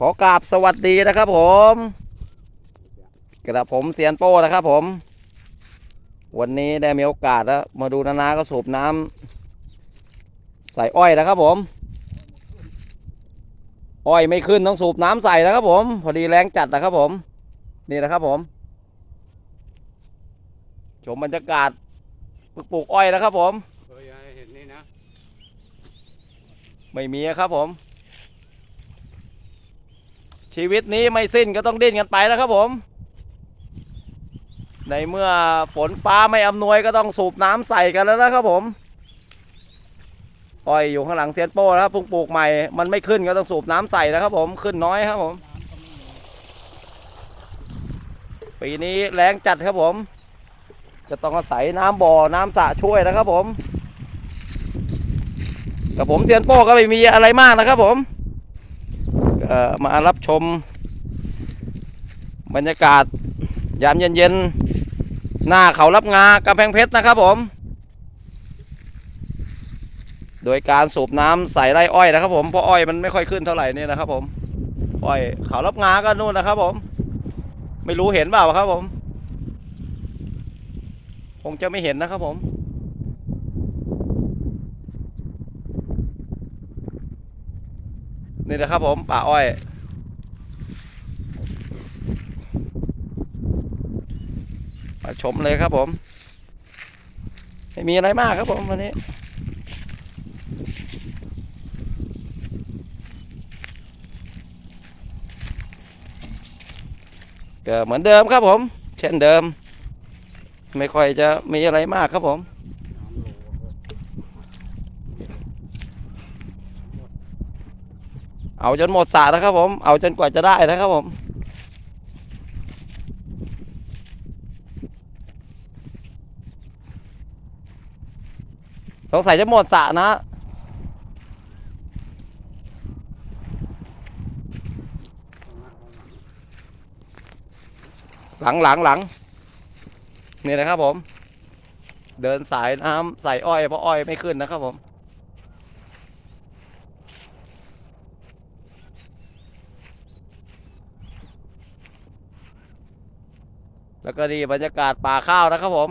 ขอกราบสวัสดีนะครับผมกระผมเซียนโป้นะครับผม วันนี้ได้มีโอกาสแล้วมาดูนานาก็สูบน้ำใส่อ้อยนะครับผม อ้อยไม่ขึ้นต้องสูบน้ำใส่นะครับผม พอดีแรงจัดนะครับผม นี่นะครับผม ชมบรรยากาศปลูกอ้อยนะครับผมไม่มีครับผม ชีวิตนี้ไม่สิ้นก็ต้องดิ้นกันไปแล้วครับผม ในเมื่อฝนฟ้าไม่อำนวยก็ต้องสูบน้ำใส่กันแล้วนะครับผมอ้อยอยู่ข้างหลังเซียนโป้นะครับพิ่งปลูกใหม่ มันไม่ขึ้นก็ต้องสูบน้ำใส่นะครับผมขึ้นน้อยครับผม ปีนี้แรงจัดครับผม จะต้องอาศัยน้ำบ่อน้ำสระช่วยนะครับผมกับผมเซียนโป้ก็ไม่มีอะไรมากนะครับผม มารับชม บรรยากาศยามเย็นๆ หน้าเขารับงากำแพงเพชรนะครับผม โดยการสูบน้ำใส่ไร่อ้อยนะครับผม เพราะอ้อยมันไม่ค่อยขึ้นเท่าไหร่นี่นะครับผม อ้อยเขารับงาก็นู่นนะครับผม ไม่รู้เห็นเปล่าครับผม คงจะไม่เห็นนะครับผม นี่นะครับผมป่าอ้อย มาชมเลยครับผม ไม่มีอะไรมากครับผมวันนี้ก็เหมือนเดิมครับผม เช่นเดิม ไม่ค่อยจะมีอะไรมากครับผม เอาจนหมดสระนะครับผม เอาจนกว่าจะได้นะครับผม สงสัยจะหมดสะนะ หลังหลังหลังนี่นะครับผม เดินสายน้ำใส่อ้อยเพราะอ้อยไม่ขึ้นนะครับผม แล้วก็นี่บรรยากาศป่าข้าวนะครับผม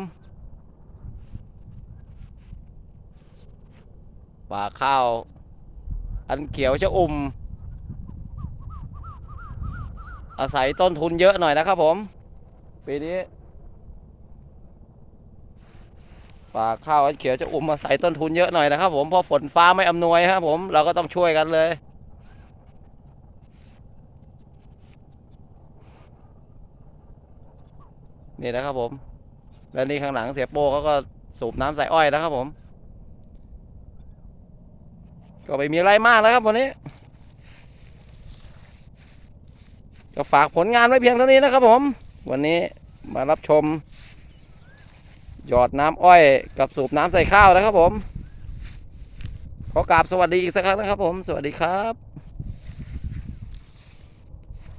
ป่าข้าว อันเขียวชะอุ่ม อาศัยต้นทุนเยอะหน่อยนะครับผม ปีนี้ ป่าข้าวอันเขียวจะอุ่มอาศัยต้นทุนเยอะหน่อยนะครับผมเพราะฝนฟ้าไม่อำนวยครับผมเราก็ต้องช่วยกันเลย นี่นะครับผม แล้วนี่ข้างหลังเสียโป้เขาก็สูบน้ำใส่อ้อยนะครับผม ก็ไม่มีอะไรมากแล้วครับวันนี้ ก็ฝากผลงานไว้เพียงเท่านี้นะครับผม วันนี้มารับชม หยอดน้ำอ้อยกับสูบน้ำใส่ข้าวนะครับผม ขอกราบสวัสดีอีกสักครั้งนะครับผม สวัสดีครับ